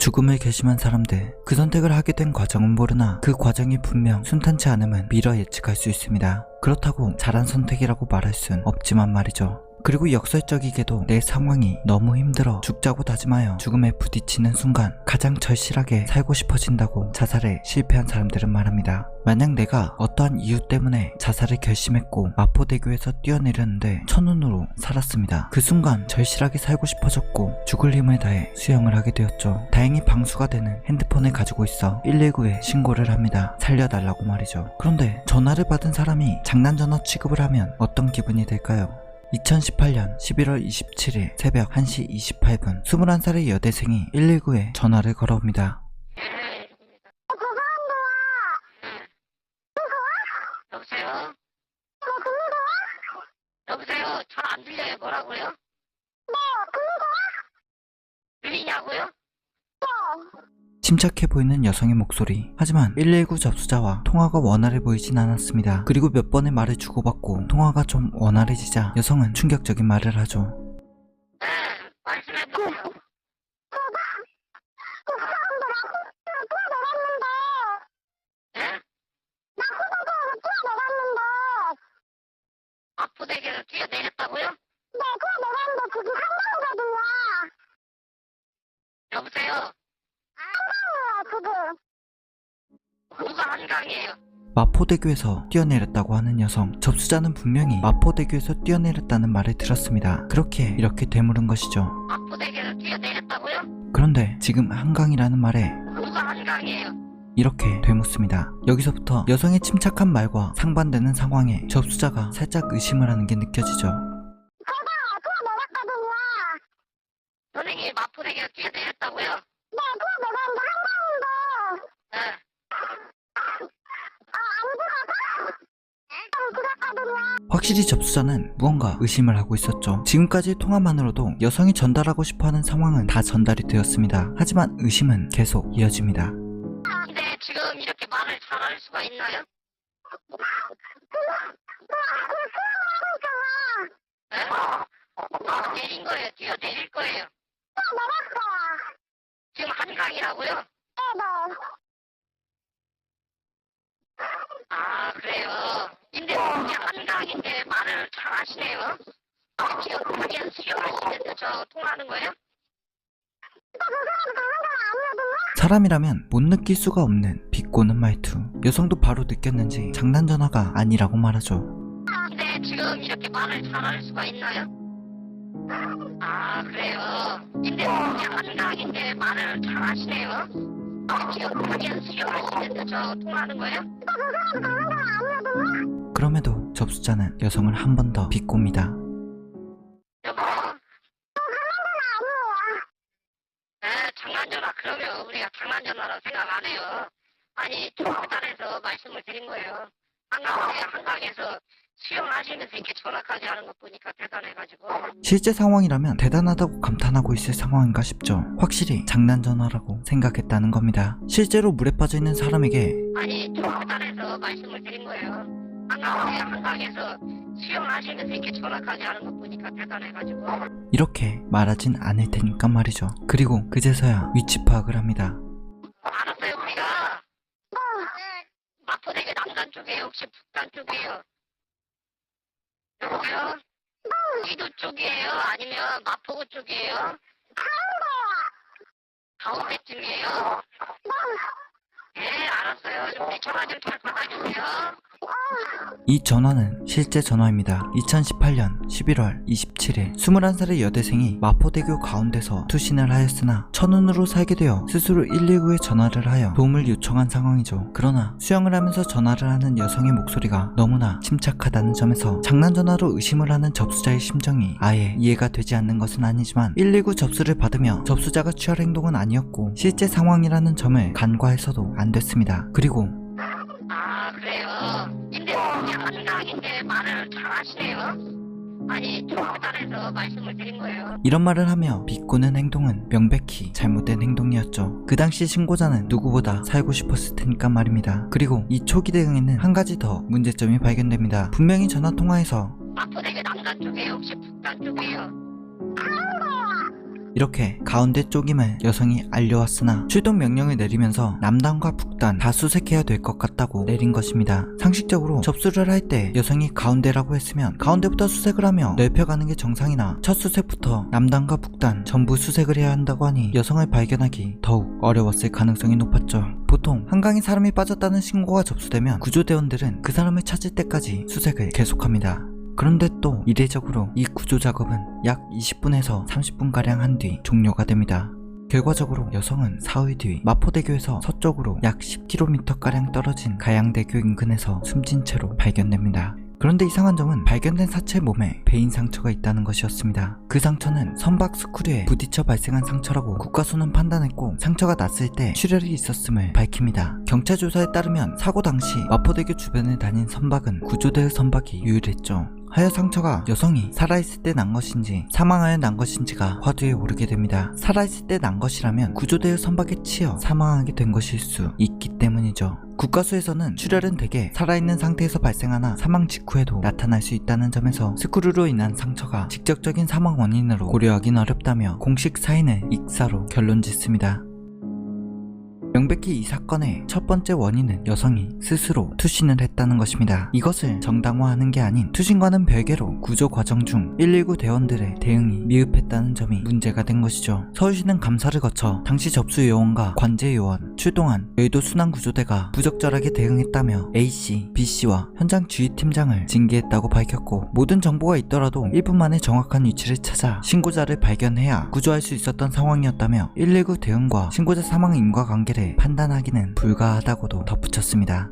죽음을 결심한 사람들 그 선택을 하게 된 과정은 모르나 그 과정이 분명 순탄치 않음은 미뤄 예측할 수 있습니다. 그렇다고 잘한 선택이라고 말할 순 없지만 말이죠. 그리고 역설적이게도 내 상황이 너무 힘들어 죽자고 다짐하여 죽음에 부딪히는 순간 가장 절실하게 살고 싶어진다고 자살에 실패한 사람들은 말합니다. 만약 내가 어떠한 이유 때문에 자살을 결심했고 마포대교에서 뛰어내렸는데 천운으로 살았습니다. 그 순간 절실하게 살고 싶어졌고 죽을 힘을 다해 수영을 하게 되었죠. 다행히 방수가 되는 핸드폰을 가지고 있어 119에 신고를 합니다. 살려달라고 말이죠. 그런데 전화를 받은 사람이 장난전화 취급을 하면 어떤 기분이 들까요? 2018년 11월 27일 새벽 1시 28분 21살의 여대생이 119에 전화를 걸어옵니다. 여보세요? 여보세요? 잘 안 들려요. 뭐라고요? 들리냐고요? 침착해 보이는 여성의 목소리. 하지만 119 접수자와 통화가 원활해 보이진 않았습니다. 그리고 몇 번의 말을 주고받고 통화가 좀 원활해지자 여성은 충격적인 말을 하죠. 네, 말씀해보세요. 네? 마포대교를 뛰어내렸다고요? 여보세요? 뭐가 한강이에요? 마포대교에서 뛰어내렸다고 하는 여성. 접수자는 분명히 마포대교에서 뛰어내렸다는 말을 들었습니다. 그렇게 이렇게 되물은 것이죠. 마포대교를 뛰어내렸다고요? 그런데 지금 한강이라는 말에 뭐가 한강이에요? 이렇게 되묻습니다. 여기서부터 여성의 침착한 말과 상반되는 상황에 접수자가 살짝 의심을 하는 게 느껴지죠. 선생님이 마포대교를 뛰어내렸다고요? 네. 확실히 접수자는 무언가 의심을 하고 있었죠. 지금까지 통화만으로도 여성이 전달하고 싶어하는 상황은 다 전달이 되었습니다. 하지만 의심은 계속 이어집니다. 근데 지금 이렇게 말을 잘할 수가 있나요? 네? 아, 내린 거예요. 뛰어 내릴 거예요. 지금 한강이라고요? 아 그래요. 근데 그게 한강인데 말을 잘 하시네요. 아, 지금 그냥 수영하시면서 저 통화하는 거예요? 사람이라면 못 느낄 수가 없는 비꼬는 말투. 여성도 바로 느꼈는지 장난 전화가 아니라고 말하죠. 근데 지금 이렇게 말을 잘할 수가 있나요? 아 그래요. 근데 그냥 한강인데 말을 잘 하시네요. 그럼에도 접수자는 여성을 한 번 더 비꼽니다. 네. 아니 통화단에서 말씀을 드린 거예요. 한강 한강에서 수영하시면서 이렇게 전화까지 하는 거 보니까 대단해가지고. 실제 상황이라면 대단하다고 감탄하고 있을 상황인가 싶죠. 확실히 장난 전화라고 생각했다는 겁니다. 실제로 물에 빠져 있는 사람에게 아니 통화단에서 말씀을 드린 거예요. 한강 한강에서 수영하시면서 이렇게 전화까지 하는 거 보니까 대단해가지고. 이렇게 말하진 않을 테니까 말이죠. 그리고 그제서야 위치 파악을 합니다. 알았어요 우리가. 마포대교 남단 쪽이에요 혹시 북단 쪽이에요? 여보세요? 이도 쪽이에요? 아니면 마포구 쪽이에요? 가운데쯤이에요? 네 알았어요 좀좀잘 받아주세요 이 전화는 실제 전화입니다. 2018년 11월 27일 21살의 여대생이 마포대교 가운데서 투신을 하였으나 천운으로 살게 되어 스스로 119에 전화를 하여 도움을 요청한 상황이죠. 그러나 수영을 하면서 전화를 하는 여성의 목소리가 너무나 침착하다는 점에서 장난 전화로 의심을 하는 접수자의 심정이 아예 이해가 되지 않는 것은 아니지만 119 접수를 받으며 접수자가 취할 행동은 아니었고 실제 상황이라는 점을 간과해서도 안 됐습니다. 그리고 아 그래요 근데 그냥 한강인데 말을 잘 하시네요 아니 통화단에서 말씀을 드린 거예요 이런 말을 하며 비꼬는 행동은 명백히 잘못된 행동이었죠. 그 당시 신고자는 누구보다 살고 싶었을 테니까 말입니다. 그리고 이 초기 대응에는 한 가지 더 문제점이 발견됩니다. 분명히 전화 통화에서 마포대교 남단 쪽이에요 혹시 북단 쪽이에요? 이렇게 가운데 쪽임을 여성이 알려왔으나 출동 명령을 내리면서 남단과 북단 다 수색해야 될 것 같다고 내린 것입니다. 상식적으로 접수를 할 때 여성이 가운데라고 했으면 가운데부터 수색을 하며 넓혀가는 게 정상이나 첫 수색부터 남단과 북단 전부 수색을 해야 한다고 하니 여성을 발견하기 더욱 어려웠을 가능성이 높았죠. 보통 한강에 사람이 빠졌다는 신고가 접수되면 구조대원들은 그 사람을 찾을 때까지 수색을 계속합니다. 그런데 또 이례적으로 이 구조 작업은 약 20분에서 30분가량 한 뒤 종료가 됩니다. 결과적으로 여성은 사흘 뒤 마포대교에서 서쪽으로 약 10km가량 떨어진 가양대교 인근에서 숨진 채로 발견됩니다. 그런데 이상한 점은 발견된 사체 몸에 베인 상처가 있다는 것이었습니다. 그 상처는 선박 스크류에 부딪혀 발생한 상처라고 국가수는 판단했고 상처가 났을 때 출혈이 있었음을 밝힙니다. 경찰 조사에 따르면 사고 당시 마포대교 주변을 다닌 선박은 구조대의 선박이 유일했죠. 하여 상처가 여성이 살아있을 때 난 것인지 사망하여 난 것인지가 화두에 오르게 됩니다. 살아있을 때 난 것이라면 구조대의 선박에 치여 사망하게 된 것일 수 있기 때문이죠. 국가수에서는 출혈은 대개 살아있는 상태에서 발생하나 사망 직후에도 나타날 수 있다는 점에서 스크류로 인한 상처가 직접적인 사망 원인으로 고려하긴 어렵다며 공식 사인을 익사로 결론 짓습니다. 명백히 이 사건의 첫 번째 원인은 여성이 스스로 투신을 했다는 것입니다. 이것을 정당화하는 게 아닌 투신과는 별개로 구조 과정 중 119 대원들의 대응이 미흡했다는 점이 문제가 된 것이죠. 서울시는 감사를 거쳐 당시 접수 요원과 관제 요원, 출동한 여의도 순환구조대가 부적절하게 대응했다며 A씨, B씨와 현장 주의팀장을 징계했다고 밝혔고 모든 정보가 있더라도 1분 만에 정확한 위치를 찾아 신고자를 발견해야 구조할 수 있었던 상황이었다며 119 대응과 신고자 사망 인과관계를 판단하기는 불가하다고도 덧붙였습니다.